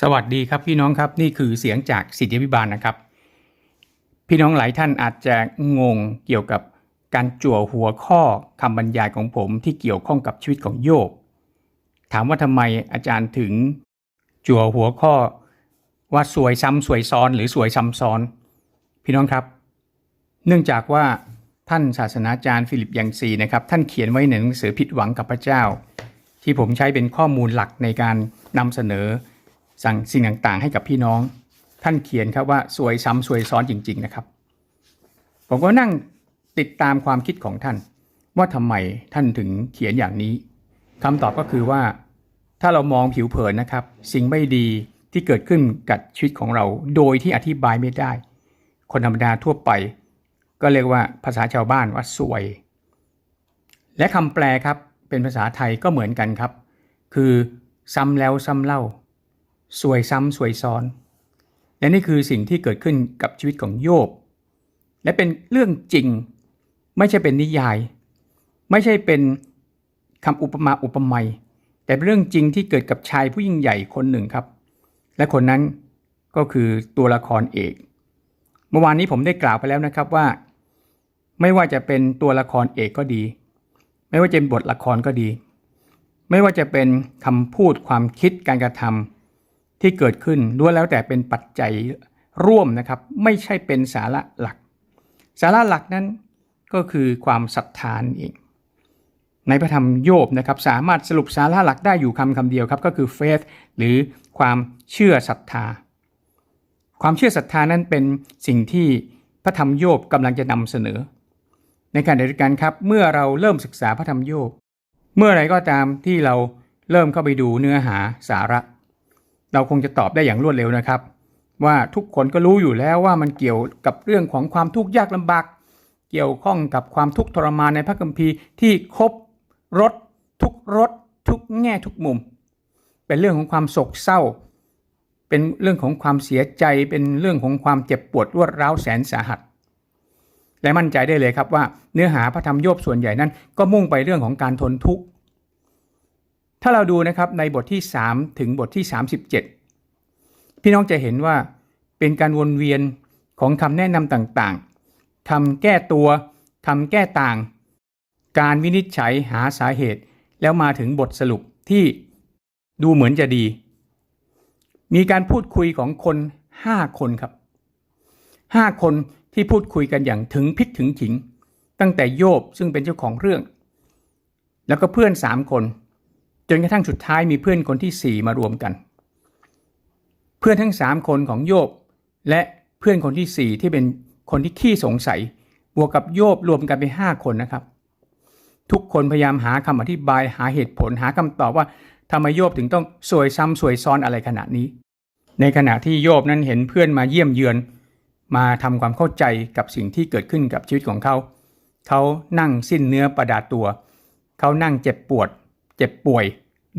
สวัสดีครับพี่น้องครับนี่คือเสียงจากสิทธิพิบาลนะครับ พี่น้องหลายท่านอาจจะงงเกี่ยวกับการจั่วหัวข้อคำบรรยายของผมที่เกี่ยวข้องกับชีวิตของโยบถามว่าทำไมอาจารย์ถึง จั่วหัวข้อว่าสวยซ้ำสวยซ้อนหรือสวยซ้ำซ้อน พี่น้องครับ เนื่องจากว่าท่านศาสนาจารย์ฟิลิปยังซีนะครับท่านเขียนไว้ในหนังสือผิดหวังกับพระเจ้า ที่ผมใช้เป็นข้อมูลหลักในการนำเสนอ สั่งสิ่งต่างๆ ให้กับพี่น้อง ท่านเขียนครับว่าสวยซ้ำสวยซ้อนจริง ๆนะครับ ผมก็นั่งติดตามความคิดของท่าน ว่าทำไมท่านถึงเขียนอย่างนี้คำตอบก็คือว่า ถ้าเรามองผิวเผินนะครับ สิ่งไม่ดีที่เกิดขึ้นกับชีวิตของเรา โดยที่อธิบายไม่ได้ คนธรรมดาทั่วไป ก็เรียกว่าภาษาชาวบ้านว่าสวย และคำแปลครับเป็นภาษาไทยก็เหมือนกันครับ คือซ้ำแล้วซ้ำเล่า สวยซ้ำสวยซ้อน และนี่คือสิ่งที่เกิดขึ้นกับชีวิตของโยบ และเป็นเรื่องจริง ไม่ใช่เป็นนิยาย ไม่ใช่เป็นคำอุปมาอุปไมยแต่เป็นเรื่องจริงที่เกิดกับชายผู้ยิ่งใหญ่คนหนึ่งครับ และคนนั้นก็คือตัวละครเอก เมื่อวานนี้ผมได้กล่าวไปแล้วนะครับว่า ไม่ว่าจะเป็นตัวละครเอกก็ดี ไม่ว่าจะเป็นบทละครก็ดี ไม่ว่าจะเป็นคำพูดความคิดการกระทำ ที่เกิดขึ้นล้วนแล้วแต่เป็นปัจจัยร่วมนะครับ ไม่ใช่เป็นสาระหลัก สาระหลักนั้นก็คือความศรัทธานเอง ในพระธรรมโยบนะครับสามารถสรุปสาระหลักได้อยู่คำคำเดียวครับก็คือ faith หรือความเชื่อศรัทธา ความเชื่อศรัทธานั้นเป็นสิ่งที่พระธรรมโยบกำลังจะนำเสนอ ในการเดียวกันครับเมื่อเราเริ่มศึกษาพระธรรมโยบ เมื่อไรก็ตามที่เราเริ่มเข้าไปดูเนื้อหาสาระ เราคงจะตอบได้อย่างรวดเร็วนะครับ ว่าทุกคนก็รู้อยู่แล้วว่ามันเกี่ยวกับเรื่องของความทุกข์ยากลำบากเกี่ยวข้องกับความทุกข์ทรมานในพระคัมภีร์ที่ครบรสทุกรสทุกแง่ทุกมุม เป็นเรื่องของความโศกเศร้า เป็นเรื่องของความเสียใจเป็นเรื่องของความเจ็บปวดรวดร้าวแสนสาหัส และมั่นใจได้เลยครับว่าเนื้อหาพระธรรมโยบส่วนใหญ่นั้น ก็มุ่งไปเรื่องของการทนทุกข์ ถ้าเราดูนะครับในบทที่ 3 ถึงบทที่ 37 พี่น้องจะเห็นว่าเป็นการวนเวียนของคำแนะนำต่างๆคำแก้ตัวคำแก้ต่าง การวินิจฉัยหาสาเหตุ แล้วมาถึงบทสรุปที่ดูเหมือนจะดี มีการพูดคุยของคน 5 คนครับ 5 คนที่พูดคุยกันอย่างถึงพิกถึงขิง ตั้งแต่โยบซึ่งเป็นเจ้าของเรื่อง แล้วก็เพื่อน 3 คน จนกระทั่งสุดท้ายมีเพื่อนคนที่ 4 มารวมกัน เพื่อนทั้ง 3 คนของโยบ และเพื่อนคนที่ 4 ที่เป็นคนที่ขี้สงสัย บวกกับโยบรวมกันเป็น5คนนะครับ ทุกคนพยายามหาคำอธิบายหาเหตุผลหาคำตอบว่าทำไมโยบถึงต้องสวยซ้ำสวยซ้อนอะไรขนาดนี้ ในขณะที่โยบนั้นเห็นเพื่อนมาเยี่ยมเยือน มาทำความเข้าใจกับสิ่งที่เกิดขึ้นกับชีวิตของเขา เขานั่งสิ้นเนื้อประดาตัว เขานั่งเจ็บปวด เจ็บป่วย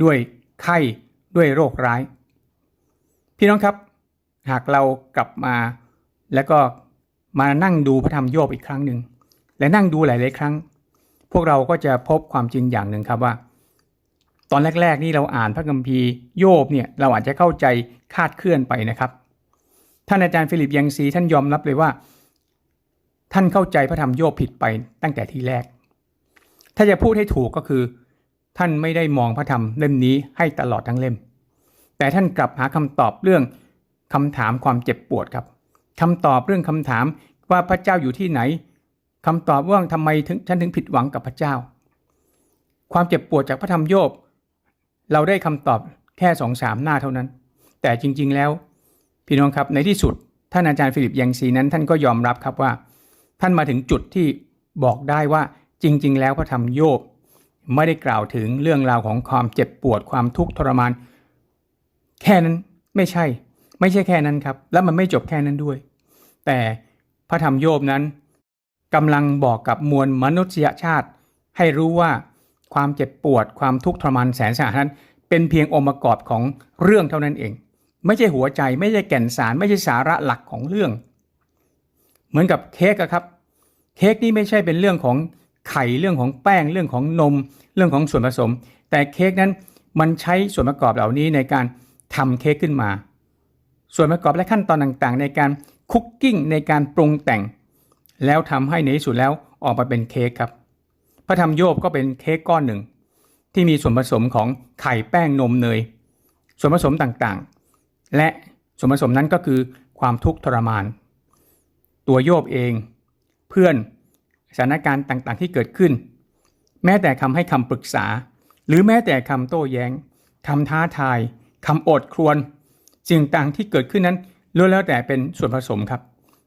ด้วยไข้ด้วยโรคร้าย พี่น้องครับหากเรากลับมาแล้วก็มานั่งดูพระธรรมโยบอีกครั้งหนึ่งและนั่งดูหลายๆครั้ง พวกเราก็จะพบความจริงอย่างหนึ่งครับว่า ตอนแรก ๆ นี่เราอ่านพระคัมภีร์โยบเนี่ยเราอาจจะเข้าใจคาดเคลื่อนไปนะครับ ท่านอาจารย์ฟิลิปยังซีท่านยอมรับเลยว่า ท่านเข้าใจพระธรรมโยบผิดไปตั้งแต่ที่แรก ถ้าจะพูดให้ถูกก็คือ ท่านไม่ได้มองพระธรรมเล่มนี้ให้ตลอดทั้งเล่ม แต่ท่านกลับหาคำตอบเรื่องคำถามความเจ็บปวดครับคำตอบเรื่องคำถามว่าพระเจ้าอยู่ที่ไหนคำตอบว่าทำไมถึงฉันถึงผิดหวังกับพระเจ้า ความเจ็บปวดจากพระธรรมโยบ เราได้คำตอบแค่สองสามหน้าเท่านั้น แต่จริงๆแล้ว พี่น้องครับในที่สุดท่านอาจารย์ฟิลิปยังซีนั้น ท่านก็ยอมรับครับว่า ท่านมาถึงจุดที่บอกได้ว่าจริง ๆ แล้วพระธรรมโยบ ไม่ได้กล่าวถึงเรื่องราวของความเจ็บปวดความทุกข์ทรมาน แค่นั้นไม่ใช่ ไม่ใช่แค่นั้นครับ และมันไม่จบแค่นั้นด้วย แต่พระธรรมโยบนั้นกำลังบอกกับมวลมนุษยชาติ ให้รู้ว่าความเจ็บปวดความทุกข์ทรมานแสนสาหัสนั้น เป็นเพียงองค์ประกอบของเรื่องเท่านั้นเอง ไม่ใช่หัวใจไม่ใช่แก่นสาร ไม่ใช่สาระหลักของเรื่อง เหมือนกับเค้กครับ เค้กนี่ไม่ใช่เป็นเรื่องของ ไข่เรื่องของแป้งเรื่องของนม เรื่องของส่วนผสม แต่เค้กนั้นมันใช้ส่วนประกอบเหล่านี้ในการทำเค้กขึ้นมา ส่วนประกอบและขั้นตอนต่างๆ ในการคุกกิ้งในการปรุงแต่ง แล้วทำให้ในที่สุดแล้วออกมาเป็นเค้กครับ พระธรรมโยบก็เป็นเค้กก้อนหนึ่ง ที่มีส่วนผสมของไข่แป้งนมเนย ส่วนผสมต่างๆ และส่วนผสมนั้นก็คือความทุกข์ทรมาน ตัวโยบเอง เพื่อน สถานการณ์ต่างๆที่เกิดขึ้น แม้แต่คำให้คำปรึกษา หรือแม้แต่คำโต้แย้งคำท้าทายคำโอดครวญสิ่งต่างที่เกิดขึ้นนั้นล้วนแล้วแต่เป็นส่วนผสมครับ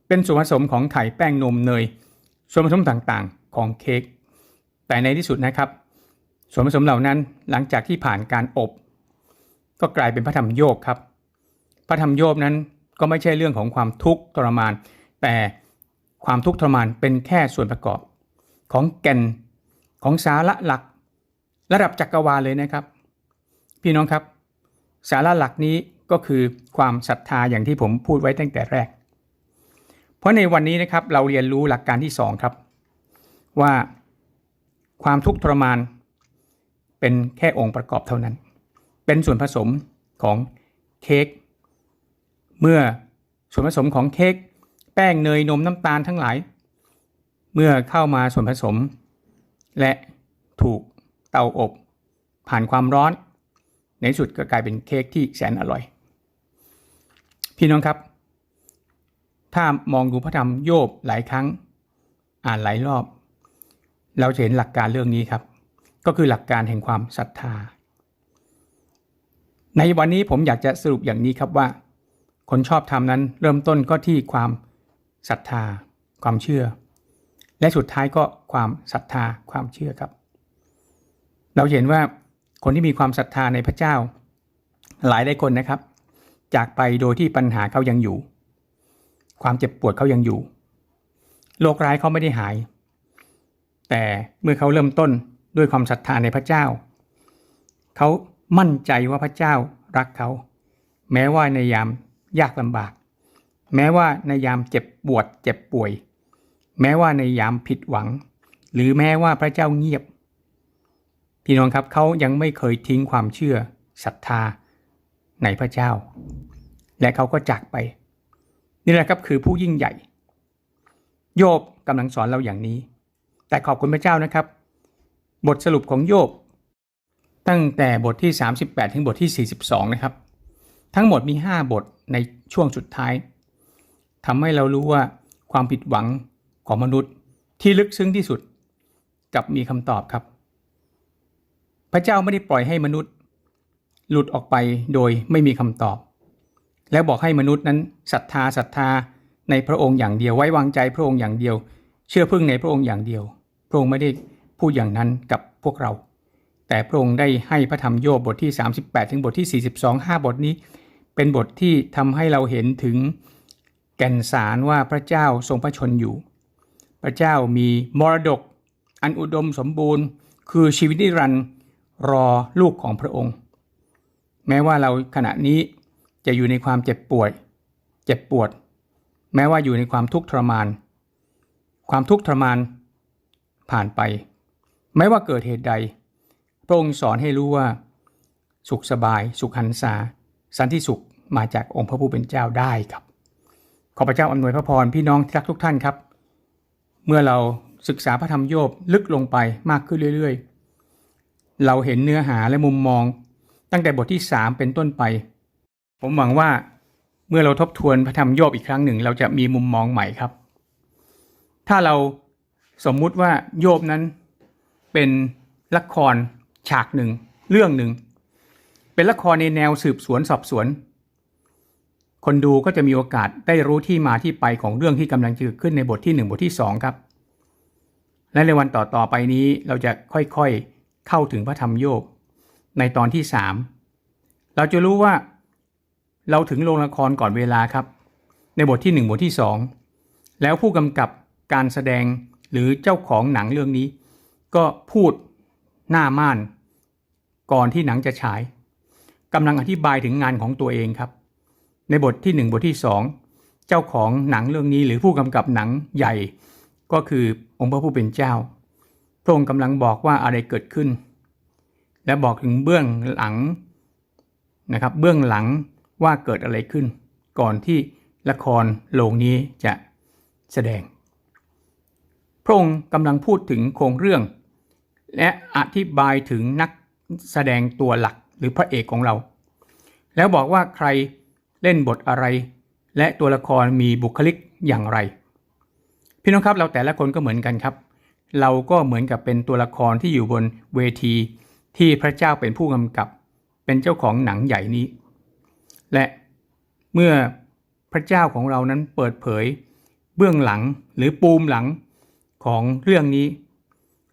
เป็นส่วนผสมของไข่แป้งนมเนย ส่วนผสมต่างๆของเค้กแต่ในที่สุดนะครับ ส่วนผสมเหล่านั้นหลังจากที่ผ่านการอบ ก็กลายเป็นพระธรรมโยบครับ พระธรรมโยบนั้นก็ไม่ใช่เรื่องของความทุกข์ทรมาน แต่ ความทุกข์ทรมานเป็นแค่ส่วนประกอบ ของแก่นของสาระหลัก ระดับจักรวาลเลยนะครับ พี่น้องครับ สาระหลักนี้ก็คือความศรัทธาอย่างที่ผมพูดไว้ตั้งแต่แรก เพราะในวันนี้นะครับเราเรียนรู้หลักการที่สองครับ ว่าความทุกข์ทรมาน เป็นแค่องค์ประกอบเท่านั้น เป็นส่วนผสมของเค้กเมื่อส่วนผสมของเค้ก แป้งเนยนมน้ำตาลทั้งหลาย เมื่อเข้ามาส่วนผสม และถูกเตาอบ ผ่านความร้อน ในสุดก็กลายเป็นเค้กที่แสนอร่อย พี่น้องครับ ถ้ามองดูพระธรรมโยบหลายครั้ง อ่านหลายรอบ เราจะเห็นหลักการเรื่องนี้ครับ ก็คือหลักการแห่งความศรัทธา ในวันนี้ผมอยากจะสรุปอย่างนี้ครับว่า คนชอบทำนั้นเริ่มต้นก็ที่ความ ศรัทธา ความเชื่อ และสุดท้ายก็ความศรัทธาความเชื่อครับ เราเห็นว่าคนที่มีความศรัทธาในพระเจ้า หลายหลายคนนะครับ จากไปโดยที่ปัญหาเขายังอยู่ ความเจ็บปวดเขายังอยู่โรคร้ายเขาไม่ได้หาย แต่เมื่อเขาเริ่มต้นด้วยความศรัทธาในพระเจ้า เขามั่นใจว่าพระเจ้ารักเขา แม้ว่าในยามยากลำบาก แม้ว่าในยามเจ็บปวดเจ็บป่วย แม้ว่าในยามผิดหวัง หรือแม้ว่าพระเจ้าเงียบ พี่น้องครับเขายังไม่เคยทิ้งความเชื่อศรัทธาในพระเจ้า และเขาก็จากไป นี่แหละครับคือผู้ยิ่งใหญ่ โยบกำลังสอนเราอย่างนี้ แต่ขอบคุณพระเจ้านะครับ บทสรุปของโยบ ตั้งแต่บทที่ 38 ถึงบทที่ 42 นะครับ ทั้งหมดมี 5 บทในช่วงสุดท้าย ทำให้เรารู้ว่าความผิดหวังของมนุษย์ที่ลึกซึ้งที่สุดกับมีคำตอบครับ พระเจ้าไม่ได้ปล่อยให้มนุษย์ หลุดออกไปโดยไม่มีคำตอบ แล้วบอกให้มนุษย์นั้นศรัทธาศรัทธาในพระองค์อย่างเดียวไว้วางใจพระองค์อย่างเดียว เชื่อพึ่งในพระองค์อย่างเดียว พระองค์ไม่ได้พูดอย่างนั้นกับพวกเรา แต่พระองค์ได้ให้พระธรรมโยบบทที่ 38 ถึงบทที่ 42 5 บทนี้ เป็นบทที่ทำให้เราเห็นถึง แก่นสารว่าพระเจ้าทรงพระชนอยู่ พระเจ้ามีมรดกอันอุดมสมบูรณ์ คือชีวิตนิรันดร์รอลูกของพระองค์ แม้ว่าเราขณะนี้จะอยู่ในความเจ็บป่วย เจ็บปวด แม้ว่าอยู่ในความทุกข์ทรมาน ความทุกข์ทรมานผ่านไป ไม่ว่าเกิดเหตุใด พระองค์สอนให้รู้ว่า สุขสบาย สุขหันษา สันติสุขมาจากองค์พระผู้เป็นเจ้าได้ครับ ขอพระเจ้าอำนวยพระพรพี่น้องที่รักทุกท่านครับ เมื่อเราศึกษาพระธรรมโยบลึกลงไปมากขึ้นเรื่อยๆ เราเห็นเนื้อหาและมุมมอง ตั้งแต่บทที่ 3 เป็นต้นไป ผมหวังว่าเมื่อเราทบทวนพระธรรมโยบอีกครั้งหนึ่ง เราจะมีมุมมองใหม่ครับ ถ้าเราสมมุติว่าโยบนั้นเป็นละครฉากหนึ่ง เรื่องหนึ่ง เป็นละครในแนวสืบสวนสอบสวน คนดูก็จะมีโอกาสได้รู้ที่มาที่ไปของเรื่องที่กำลังจะเกิดขึ้นในบทที่ 1 บทที่ 2 ครับ และในวันต่อๆไปนี้เราจะค่อยๆเข้าถึงพระธรรมโยบในตอนที่ 3 เราจะรู้ว่า เราถึงโรงละครก่อนเวลาครับ ในบทที่ 1 บทที่ 2 แล้วผู้กำกับการแสดงหรือเจ้าของหนังเรื่องนี้ ก็พูดหน้าม่าน ก่อนที่หนังจะฉายกำลังอธิบายถึงงานของตัวเองครับ ในบทที่ 1 บทที่ 2 เจ้าของหนังเรื่องนี้หรือผู้กำกับหนังใหญ่ ก็คือองค์พระผู้เป็นเจ้า พระองค์กำลังบอกว่าอะไรเกิดขึ้น และบอกถึงเบื้องหลังนะครับเบื้องหลังว่าเกิดอะไรขึ้น ก่อนที่ละครโรงนี้จะแสดง พระองค์กำลังพูดถึงโครงเรื่อง และอธิบายถึงนักแสดงตัวหลักหรือพระเอกของเรา แล้วบอกว่าใคร เล่นบทอะไร และตัวละครมีบุคลิกอย่างไร พี่น้องครับเราแต่ละคนก็เหมือนกันครับ เราก็เหมือนกับเป็นตัวละครที่อยู่บนเวที ที่พระเจ้าเป็นผู้กำกับ เป็นเจ้าของหนังใหญ่นี้ และเมื่อพระเจ้าของเรานั้นเปิดเผย เบื้องหลังหรือปูมหลังของเรื่องนี้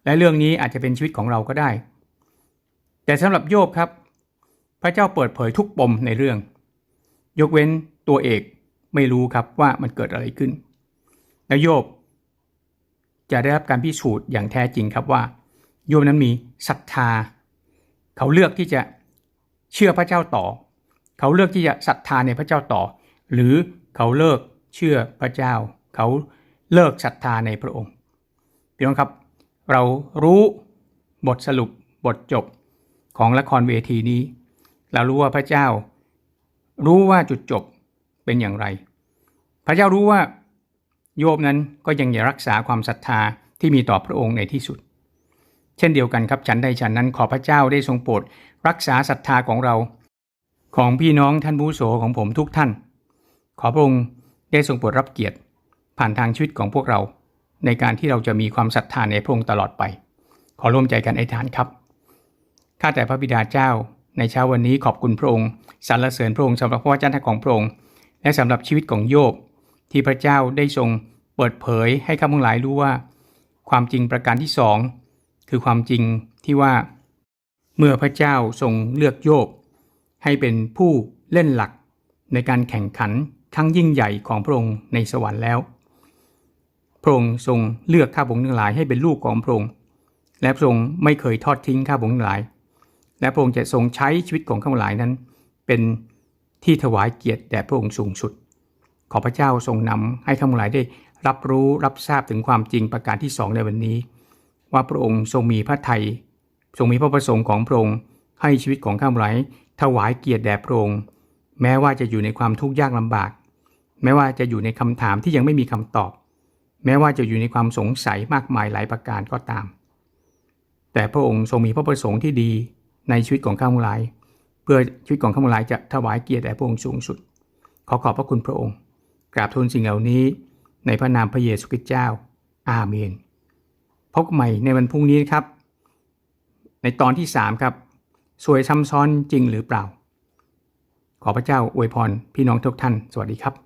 และเรื่องนี้อาจจะเป็นชีวิตของเราก็ได้ แต่สำหรับโยบครับ พระเจ้าเปิดเผยทุกปมในเรื่อง ยกเว้นตัวเอกไม่รู้ครับว่ามันเกิดอะไรขึ้นและโยบ จะได้รับการพิสูจน์อย่างแท้จริงครับว่า โยบนั้นมีศรัทธา เขาเลือกที่จะเชื่อพระเจ้าต่อ เขาเลือกที่จะศรัทธาในพระเจ้าต่อ หรือเขาเลิกเชื่อพระเจ้า เขาเลิกศรัทธาในพระองค์พี่น้องครับ เรารู้บทสรุปบทจบของละครเวทีนี้ เรารู้ว่าพระเจ้า รู้ว่าจุดจบเป็นอย่างไร พระเจ้ารู้ว่าโยบนั้นก็ยังอยากรักษาความศรัทธาที่มีต่อพระองค์ในที่สุด เช่นเดียวกันครับฉันใดฉันนั้นขอพระเจ้าได้ทรงโปรดรักษาศรัทธาของเรา ของพี่น้องท่านผู้โสของผมทุกท่าน ขอพระองค์ได้ทรงโปรดรับเกียรติ ผ่านทางชีวิตของพวกเรา ในการที่เราจะมีความศรัทธาในพระองค์ตลอดไป ขอร่วมใจกันไอธิษฐานครับข้าแต่พระบิดาเจ้า ในเช้าวันนี้ขอบคุณพระองค์ สรรเสริญพระองค์สำหรับพระวจนะของพระองค์ และสำหรับชีวิตของโยบ ที่พระเจ้าได้ทรงเปิดเผยให้ข้าพงหลายรู้ว่า ความจริงประการที่สองคือความจริงที่ว่า เมื่อพระเจ้าทรงเลือกโยบ ให้เป็นผู้เล่นหลักในการแข่งขันครั้งยิ่งใหญ่ของพระองค์ในสวรรค์แล้ว พระองค์ทรงเลือกข้าพงทั้งหลายให้เป็นลูกของพระองค์ และพระองค์ไม่เคยทอดทิ้งข้าพงทั้งหลาย และพระองค์จะทรงใช้ชีวิตของข้าพงหลายนั้น เป็นที่ถวายเกียรติแด่พระองค์สูงสุด ขอพระเจ้าทรงนำให้ข้าพงหลายได้รับรู้รับทราบถึงความจริงประการที่สองในวันนี้ ว่าพระองค์ทรงมีพระทัยทรงมีพระประสงค์ของพระองค์ให้ชีวิตของข้าพงหลายถวายเกียรติแด่พระองค์แม้ว่าจะอยู่ในความทุกข์ยากลำบาก แม้ว่าจะอยู่ในคำถามที่ยังไม่มีคำตอบ แม้ว่าจะอยู่ในความสงสัยมากมายหลายประการก็ตาม แต่พระองค์ทรงมีพระประสงค์ที่ดีในชีวิตของข้าพงหลาย เพื่อชีวิตของข้าพงหลายจะถวายเกียรติแด่พระองค์สูงสุด ขอขอบพระคุณพระองค์ กราบทูลสิ่งเหล่านี้ ในพระนามพระเยซูคริสต์เจ้า อาเมน พบใหม่ในวันพรุ่งนี้ครับ ในตอนที่ 3 ครับ สวยซ้ำซ้อนจริงหรือเปล่า ขอพระเจ้าอวยพรพี่น้องทุกท่าน สวัสดีครับ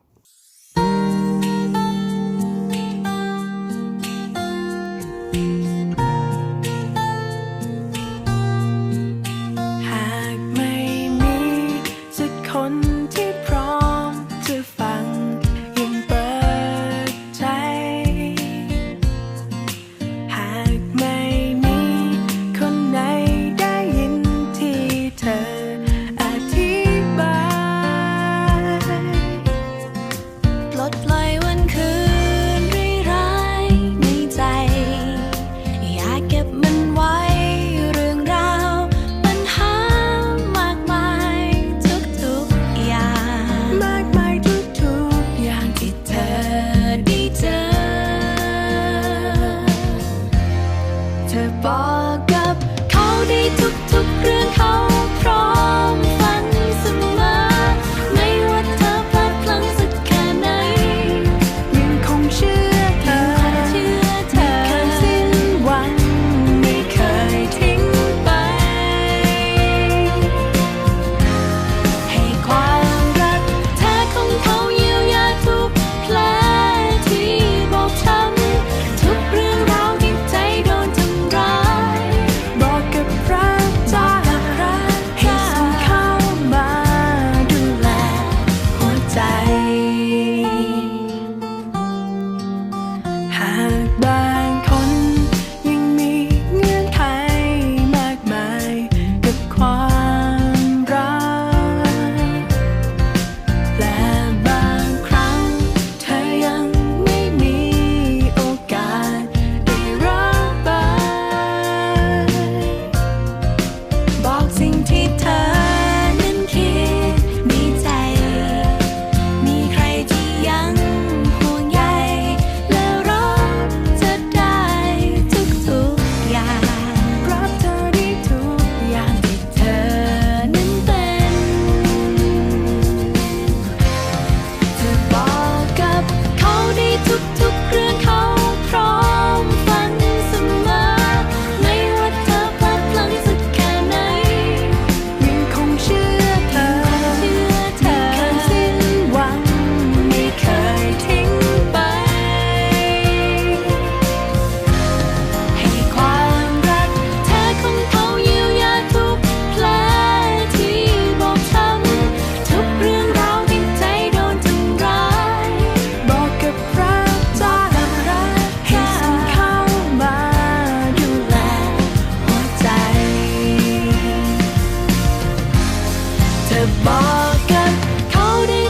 บอกกับเขาได้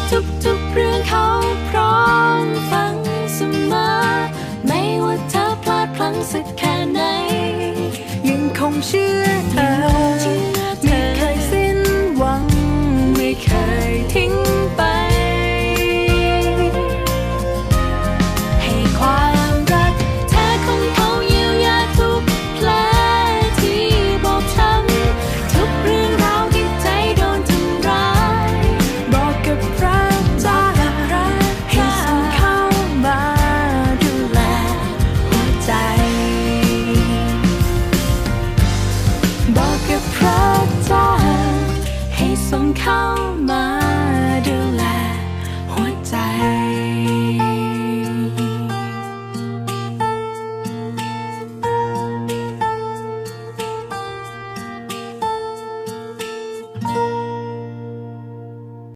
ทุกๆเรื่องเขาพร้อมฟังเสมอไม่ว่าเธอพลาดพลั้งสักแค่ไหนยังคงเชื่อ